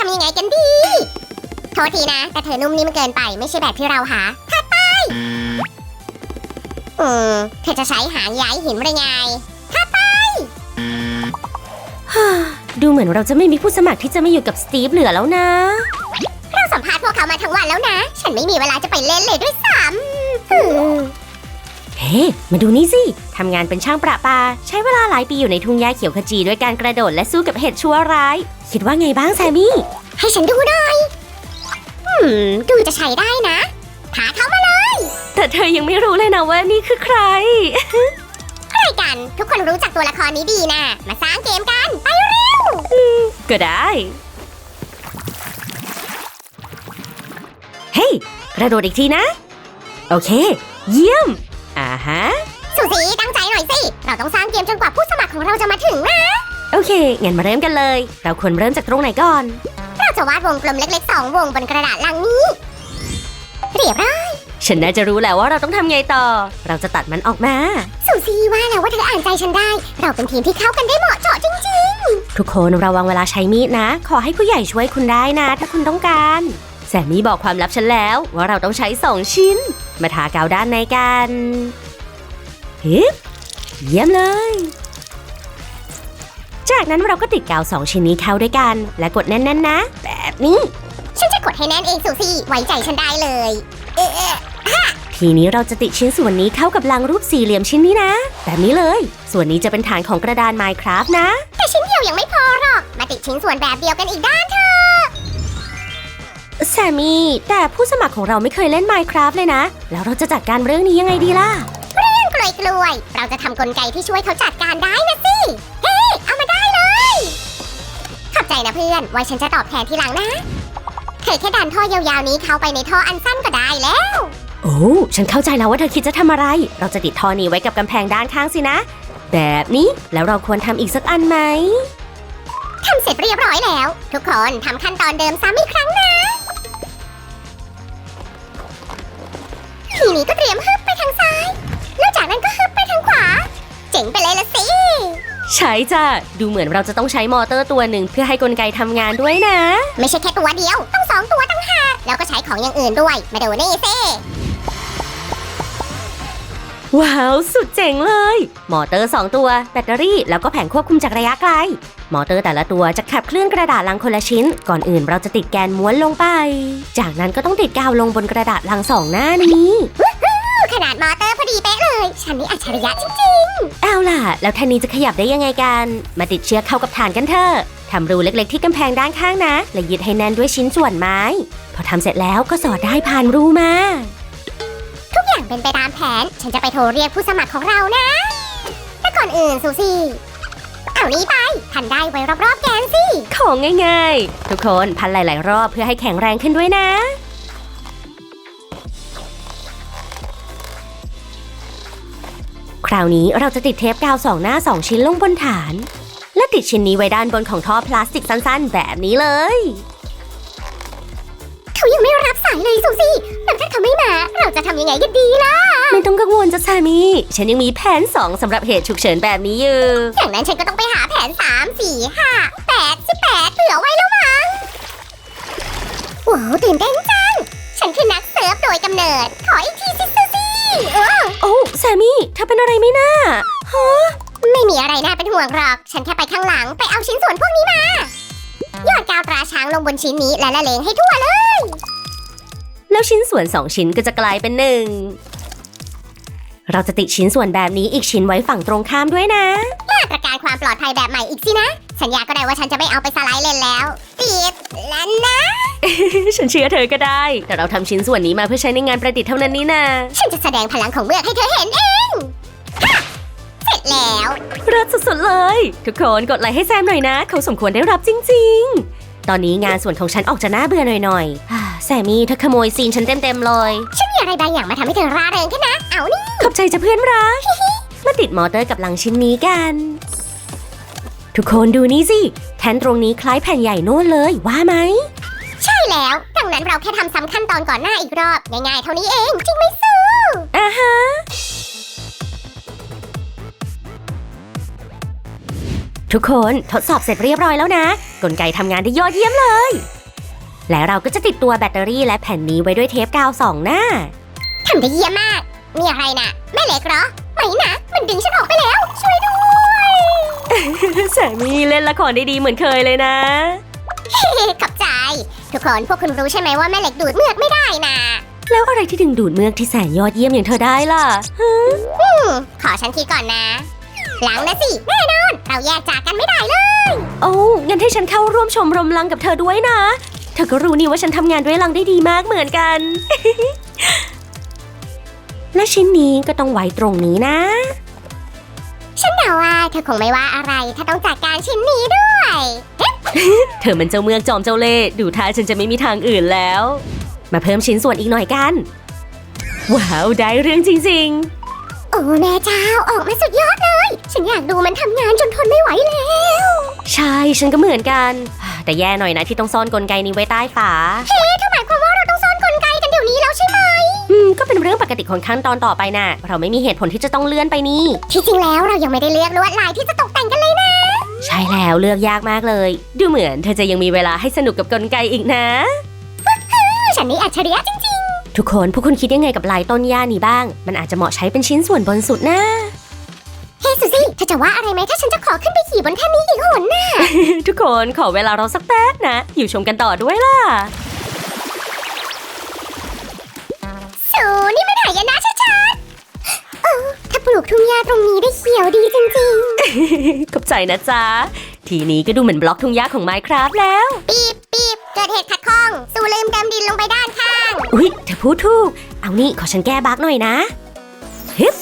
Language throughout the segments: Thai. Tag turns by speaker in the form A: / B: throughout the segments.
A: ทำยังไงกันดี โทษทีนะ แต่เธอนุ่มนิ่มเกินไปไม่ใช่แบบที่เราหาถัดไปอืมเธอจะใช้หางย้ายหินหรือไง
B: ดูเหมือนเราจะไม่มีผู้สมัครที่จะมาอยู่กับสตีฟเหลือแล้วนะ
A: เราสัมภาษณ์พวกเขามาทั้งวันแล้วนะ ฉันไม่มีเวลาจะไปเล่นเลยด้วยซ้ำอืม
B: เฮ้มาดูนี่สิทำงานเป็นช่างประปา ใช้เวลาหลายปีอยู่ในทุ่งหญ้าเขียวขจีด้วยการกระโดดและสู้กับเห็ดชั่วร้าย คิดว่าไงบ้างแซมมี่
A: ให้ฉันดูหน่อยอืมดูจะใช้ได้นะพาเข้ามาเลย
B: แต่เธอยังไม่รู้เลยนะว่านี่คือใคร
A: ใครกัน ทุกคนรู้จักตัวละครนี้ดีนะ มาสร้างเกมกัน ไปเร็ว
B: ก็ได้ เฮ้ย กระโดดอีกทีนะ โอเค เยี่ยม อ่าฮะ
A: สุสีตั้งใจหน่อยสิ เราต้องสร้างเกมจนกว่าผู้สมัครของเราจะมาถึงนะ
B: โอเค งั้นมาเริ่มกันเลย เราควรเริ่มจากตรงไหนก่อน
A: เราจะวาดวงกลมเล็กๆสองวงบนกระดาษลังนี้ เรียบร้อย
B: ฉันน่าจะรู้แล้วว่าเราต้องทำไงต่อ เราจะตัดมันออกมา
A: สุสีว่าแล้วว่าเธออ่านใจฉันได้ เราเป็นทีมที่เข้ากันได้เหมาะเจาะจริง
B: ทุกคนระวังเวลาใช้มีดนะ ขอให้ผู้ใหญ่ช่วยคุณได้นะ ถ้าคุณต้องการ แซมมี่บอกความลับฉันแล้วว่าเราต้องใช้สองชิ้น มาทากาวด้านในกันฮึบเยี่ยมเลย จากนั้นเราก็ติดกาวสองชิ้นนี้เข้าด้วยกัน และกดแน่นๆนะ แบบนี้
A: ๆฉันจะกดให้แน่นเองสุสีไว้ใจฉันได้เลย เอ๊ะ
B: ทีนี้เราจะติดชิ้นส่วนนี้เข้ากับลังรูปสี่เหลี่ยมชิ้นนี้นะแบบนี้เลย ส่วนนี้จะเป็นฐานของกระดาน Minecraft นะ
A: แต่ชิ้นเดียวยังไม่พอหรอก มาติดชิ้นส่วนแบบเดียวกันอีกด้านเถอะ
B: แซมมี่ แต่ผู้สมัครของเราไม่เคยเล่น Minecraft เลยนะ แล้วเราจะจัดการเรื่องนี้ยังไงดีล่ะ
A: กล้วยกล้วยๆเราจะทำกลไกที่ช่วยเขาจัดการได้นะสิ เฮ้เอามาได้เลยขอบใจนะเพื่อน ไว้ฉันจะตอบแทนทีหลังนะเธอแค่ดันท่อยาวๆนี้เข้าไปในท่ออันสั้นก็ได้แล้ว
B: โอ้ฉันเข้าใจแล้วว่าเธอคิดจะทำอะไร เราจะติดท่อนี้ไว้กับกำแพงด้านข้างสินะ แบบนี้แล้วเราควรทำอีกสักอันไหม
A: ทำเสร็จเรียบร้อยแล้ว ทุกคนทำขั้นตอนเดิมซ้ำอีกครั้งนะ นี้ก็เตรียมฮึบไปทางซ้ายแล้วจากนั้นก็ฮึบไปทางขวา เจ๋งไปเลยละสิ
B: ใช่จ้ะ ดูเหมือนเราจะต้องใช้มอเตอร์ตัวหนึ่งเพื่อให้กลไกทำงานด้วยนะ
A: ไม่ใช่แค่ตัวเดียว ต้องสองตัวตั้งหาก แล้วก็ใช้ของอย่างอื่นด้วย มาดูนี่สิ
B: ว้าว สุดเจ๋งเลย มอเตอร์ 2 ตัว แบตเตอรี่แล้วก็แผงควบคุมจากระยะไกล มอเตอร์แต่ละตัวจะขับเคลื่อนกระดาษลังคนละชิ้น ก่อนอื่นเราจะติดแกนม้วนลงไป จากนั้นก็ต้องติดกาวลงบนกระดาษลังสองหน้านี้
A: ขนาดมอเตอร์พอดีเป๊ะเลย ฉันนี่อัจฉริยะจริง
B: เอาล่ะ แล้วแท่นนี้จะขยับได้ยังไงกัน มาติดเชือกเข้ากับฐานกันเถอะทำรูเล็กๆที่กำแพงด้านข้างนะ และยึดให้แน่นด้วยชิ้นส่วนไม้ พอทำเสร็จแล้วก็สอดได้ผ่านรูมา
A: ๆ ทุกอย่างเป็นไปตามแผน ฉันจะไปโทรเรียกผู้สมัครของเรานะ แต่ก่อนอื่นซูซี่ เอานี้ไปพันได้ไว้รอบๆแกนสิ
B: ของง่ายๆ ทุกคนพันหลาย ๆ รอบเพื่อให้แข็งแรงขึ้นด้วยนะ คราวนี้เราจะติดเทปกาวสองหน้าสองชิ้นลงบนฐาน และติดชิ้นนี้ไว้ด้านบนของท่อพลาสติกสั้น ๆ แบบนี้เลย
A: เขายังไม่รับสายเลยซูซี่แล้วถ้าเขาไม่มา เราจะทำยังไงกันดีล่ะ
B: ไม่ต้องกังวลจ้ะแซมมี่ฉันยังมีแผน 2สำหรับเหตุฉุกเฉินแบบนี้อยู่
A: อย่างนั้นฉันก็ต้องไปหาแผนสามสี่ห้าแปดสิบแปดเหลือไว้แล้วมั้งว้าวตื่นเต้นจัง ฉันคือนักเซิร์ฟโดยกำเนิด ขออีกทีสิซูซี่เออ
B: โอ้แซมมี่เธอเป็นอะไรไหมน่าฮะ
A: ไม่มีอะไรน่าเป็นห่วงหรอก ฉันแค่ไปข้างหลังไปเอาชิ้นส่วนพวกนี้มาห ยอดกาวตราช้างลงบนชิ้นนี้และละเลงให้ทั่วเลย
B: แล้วชิ้นส่วน2ชิ้นก็จะกลายเป็นหนึ่ง เราจะติดชิ้นส่วนแบบนี้อีกชิ้นไว้ฝั่งตรงข้ามด้วยนะ
A: มาตรการความปลอดภัยแบบใหม่อีกสินะ สัญญาก็ได้ว่าฉันจะไม่เอาไปสไลด์เล่นแล้วติดแล้วนะ
B: ฉันเชื่อเธอก็ได้ แต่เราทำชิ้นส่วนนี้มาเพื่อใช้ในงานประดิษฐ์เท่านั้นนี่นา
A: ฉันจะแสดงพลังของเมือกให้เธอเห็นเองฮะเสร็ จแล้ว
B: รัดสุดๆเลย ทุกคนกดไลค์ให้แซมหน่อยนะ เขาสมควรได้รับจริง ๆ ตอนนี้งานส่วนของฉันออกจะน่าเบื่อหน่อยๆอ่าแซมมี่เธอขโมยซีนฉันเต็มๆเลย
A: ฉันมีอะไรบางอย่างมาทำให้เธอร่าเริงขึ้นนะ เอานี่
B: ขอบใจจะเพื่อนรัก มาติดมอเตอร์กับหลังชิ้นนี้กัน ทุกคนดูนี่สิ แทนตรงนี้คล้ายแผ่นใหญ่โน่นเลยว่าไหม
A: ใช่แล้ว ดังนั้นเราแค่ทำซ้ำขั้นตอนก่อนหน้าอีกรอบ ง่ายๆเท่านี้เอง จริงไหมซู
B: อ่าฮะ ทุกคนทดสอบเสร็จเรียบร้อยแล้วนะ กลไกทำงานได้ยอดเยี่ยมเลย และเราก็จะติดตัวแบตเตอรี่และแผ่นนี้ไว้ด้วยเทปกาวสองหน้า
A: ทำได้เยี่ยมมาก มีอะไรนะแม่เล็กเหรอ ไม่นะ มันดึงฉันออกไปแล้ว ช่วยด้วย
B: แสมีเล่นละครได้ดีเหมือนเคยเลยนะ
A: ขอบใจ ทุกคนพวกคุณรู้ใช่ไหมว่าแม่เหล็กดูดเมือกไม่ได้นะ
B: แล้วอะไรที่ดึงดูดเมือกที่แสนยอดเยี่ยมอย่างเธอได้ล่ะ
A: อืมขอฉันคิดก่อนนะ หลังนะสิ แน่นอน เราแยกจากกันไม่ได้เลย
B: โอ้งั้นให้ฉันเข้าร่วมชมรมลังกับเธอด้วยนะ เธอก็รู้นี่ว่าฉันทำงานด้วยลังได้ดีมากเหมือนกัน และชิ้นนี้ก็ต้องไว้ตรงนี้นะ
A: ฉันเดาว่าเธอคงไม่ว่าอะไร ถ้าต้องจัดการชิ้นนี้ด้วย
B: เธอมันเจ้าเมืองจอมเจ้าเล่ห์ดูท่าฉันจะไม่มีทางอื่นแล้ว มาเพิ่มชิ้นส่วนอีกหน่อยกัน ว้าว ได้เรื่องจริง
A: โอ้แม่เจ้าออกมาสุดยอดเลย ฉันอยากดูมันทำงานจนทนไม่ไหวแล้ว
B: ๆใช่ฉันก็เหมือนกัน แต่แย่หน่อยนะที่ต้องซ่อนกลไกนี้ไว้ใต้ฝา
A: เฮ้ถ้าหมายความว่าเราต้องซ่อนกลไกกันเดี๋ยวนี้แล้วใช่ไหม
B: อืมก็เป็นเรื่องปกติของขั้นตอนต่อไปน่ะเราไม่มีเหตุผลที่จะต้องเลื่อนไปนี่
A: ที่จริงแล้วเรายังไม่ได้เลือกลวดลายที่จะตกแต่งกันเลยนะ
B: ใช่แล้วเลือกยากมากเลย ดูเหมือนเธอจะยังมีเวลาให้สนุกกับกลไกอีกนะ
A: ฉันนี่อัจฉริยะจริง
B: ทุกคนพวกคุณคิดยังไงกับลายต้นหญ้านี้บ้าง มันอาจจะเหมาะใช้เป็นชิ้นส่วนบนสุดนะ
A: ๆเฮ้สุซี่เธอจะว่าอะไรไหมถ้าฉันจะขอขึ้นไปขี่บนแท่นนี้อีกหนน่ะ
B: ทุกคนขอเวลาเราสักแป๊บนะ อยู่ชมกันต่อด้วยล่ะ
A: สูนี่มันหายนะชัดๆเออถ้าปลูกทุ่งหญ้าตรงนี้ได้เขียวดีจริง
B: ขอบใจนะจ๊ะ ทีนี้ก็ดูเหมือนบล็อกทุ่งหญ้าของ Minecraft แล้ว
A: ๆ ปีบปีบเกิดเหตุขัดข้อง สูลืมเติมดินลงไปด้านข้าง
B: อุ๊ยเธอ พูดถูก เอานี่ขอฉันแก้บั๊กหน่อยนะฮึบ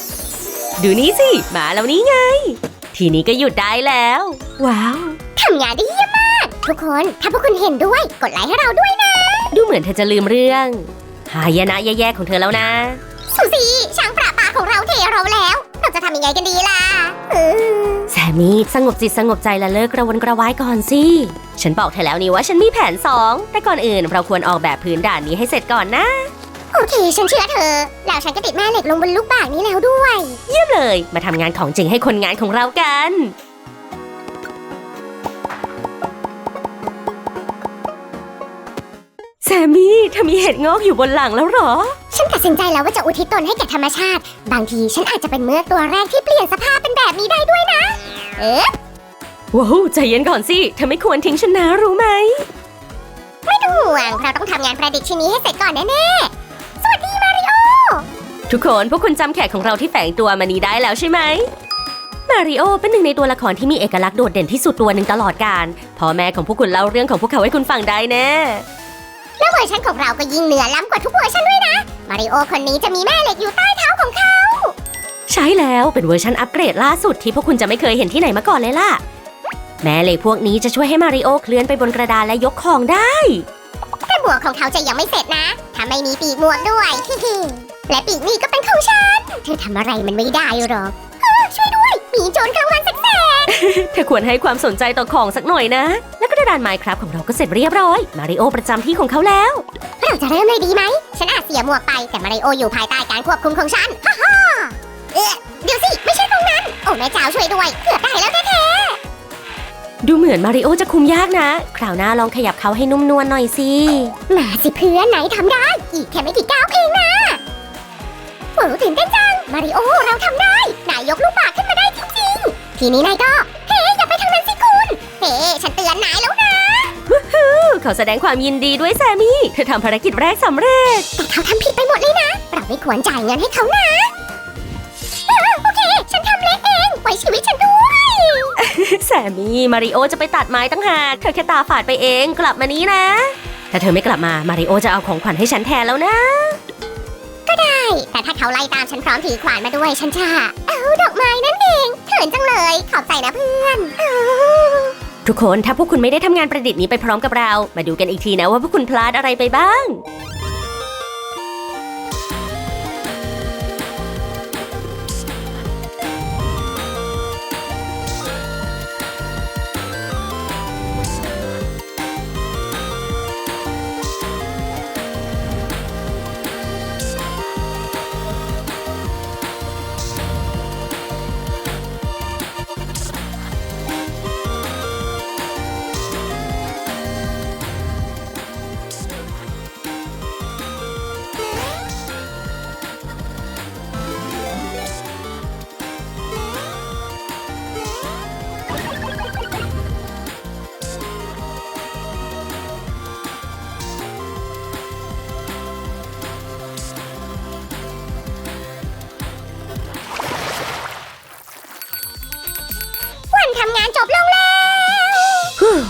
B: ดูนี่สิ มาแล้วนี่ไง ทีนี้ก็หยุดได้แล้ว ว้าว
A: ทำงานได้เยี่ยมมาก ทุกคนถ้าพวกคุณเห็นด้วย กดไลค์ให้เราด้วยนะ
B: ดูเหมือนเธอจะลืมเรื่อง หายนะแย่ๆของเธอแล้วนะ
A: สูซี่ช้างประปาของเราเทเราแล้ว เราจะทำยังไงกันดีล่ะเออ
B: แซมมี่สงบจิตสงบใจและเลิกกระวนกระวายก่อนสิ ฉันบอกเธอแล้วนี่ว่าฉันมีแผนสองแต่ก่อนอื่นเราควรออกแบบพื้นด่านนี้ให้เสร็จก่อนนะ
A: โอเค ฉันเชื่อเธอ แล้วฉันก็ติดแม่เหล็กลงบนลูกบากนี้แล้วด้วย
B: เยี่ยมเลย มาทำงานของจริงให้คนงานของเรากัน แซมมี่เธอมีเห็ดงอกอยู่บนหลังแล้วเหรอ
A: ฉันตัดสินใจแล้วว่าจะอุทิศตนให้แก่ธรรมชาติ บางทีฉันอาจจะเป็นเมือกตัวแรกที่เปลี่ยนสภาพเป็นแบบนี้ได้ด้วยนะ เอ๊ะ
B: ว้าวใจเย็นก่อนสิ เธอไม่ควรทิ้งฉันนะรู้ไหม
A: ไม่ต้องห่วง เราต้องทำงานประดิษฐ์ชิ้นนี้ให้เสร็จก่อนแน่ๆ
B: ทุกคนพวกคุณจำแขกของเราที่แฝงตัวมานี้ได้แล้วใช่ไหม มาริโอเป็นหนึ่งในตัวละครที่มีเอกลักษณ์โดดเด่นที่สุดตัวหนึ่งตลอดกาลพ่อแม่ของพวกคุณเล่าเรื่องของพวกเขาให้คุณฟังได้แน่
A: แล้วเวอร์ชันของเราก็ยิ่งเหนือล้ำกว่าทุกเวอร์ชันด้วยนะ มาริโอคนนี้จะมีแม่เหล็กอยู่ใต้เท้าของเขา
B: ใช่แล้วเป็นเวอร์ชันอัปเกรดล่าสุดที่พวกคุณจะไม่เคยเห็นที่ไหนมาก่อนเลยล่ะ แม่เหล็กพวกนี้จะช่วยให้มาริโอเคลื่อนไปบนกระดานและยกของได้
A: แต่หมวกของเขาจะยังไม่เสร็จนะ ถ้าไม่มีปีกหมวกด้วย และปีกนี่ก็เป็นของฉัน เธอทำอะไรมันไม่ได้หรอกเฮ้อช่วยด้วยมีโจรกลางวันแสก
B: เธอควรให้ความสนใจต่อของสักหน่อยนะ และกระดานไมค์ครับของเราก็เสร็จเรียบร้อย มาริโอประจำที่ของเขาแล้ว
A: ๆเราจะเริ่มเลยดีไหม ฉันอาจเสียหมวกไปแต่มาริโออยู่ภายใต้การควบคุมของฉัน ฮ่าฮ่าเอ๊ะเดี๋ยวสิ ไม่ใช่ตรงนั้น โอ้แม่เจ้าช่วยด้วยเกือบได้แล้วแท้
B: ดูเหมือนมาริโอจะคุมยากนะ คราวหน้าลองขยับเขาให้นุ่มนวลหน่อยสิ
A: ๆมาสิเพื่อนไหนทำได้ อีกแค่ไม่กี่ก้าวเองนะ โอ้ตื่นเต้นจัง มาริโอเราทำได้ นายยกลูกปากขึ้นมาได้จริงๆ ทีนี้นายก็ เฮ้อย่าไปทางนั้นสิคุณ เฮ้ฉันเตือนนายแล้วนะ
B: ขอแสดงความยินดีด้วยแซมมี่ เธอทำภารกิจแรกสำเร็จ
A: แต่เขาทำผิดไปหมดเลยนะ เราไม่ควรจ่ายเงินให้เขานะเออโอเค ฉันทำเละเองไว้ชีวิตฉันด้วย
B: แซมมี่มาริโอจะไปตัดไม้ตั้งหากเธอแค่ตาฝาดไปเองกลับมานี้นะ ถ้าเธอไม่กลับมามาริโอจะเอาของขวัญให้ฉันแทนแล้วนะ
A: ก็ได้ แต่ถ้าเขาไล่ตามฉันพร้อมถือขวานมาด้วยฉันจะเอาดอกไม้นั่นเองเขินจังเลยขอบใจนะเพื่อนเอา
B: ทุกคนถ้าพวกคุณไม่ได้ทำงานประดิษฐ์นี้ไปพร้อมกับเรา มาดูกันอีกทีนะว่าพวกคุณพลาดอะไรไปบ้าง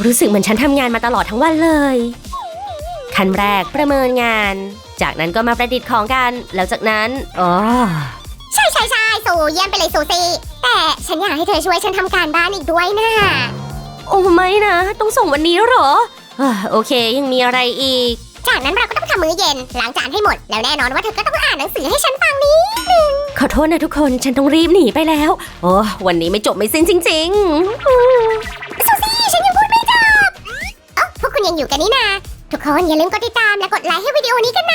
B: รู้สึกเหมือนฉันทำงานมาตลอดทั้งวันเลย ขั้นแรกประเมินงาน จากนั้นก็มาประดิษฐ์ของกัน แล้วจากนั้นอ๋อ
A: ใช่ใช่ใช่สูเยี่ยมไปเลยสูซี่แต่ฉันอยากให้เธอช่วยฉันทำการบ้านอีกด้วยนะ
B: โอ้ไม่นะ ต้องส่งวันนี้เหรออ่าโอเคยังมีอะไรอีก
A: จากนั้นเราก็ต้องทำมื้อเย็นล้างจานให้หมด แล้วแน่นอนว่าเธอก็ต้องอ่านหนังสือให้ฉันฟังนี้
B: ขอโทษนะทุกคนฉันต้องรีบหนีไปแล้ว โอ้วันนี้ไม่จบไม่สิ้นจริง
A: สู คุณยังอยู่กันนี่นา ทุกคนอย่าลืมกดติดตามและกดไลค์ให้วิดีโอนี้กัน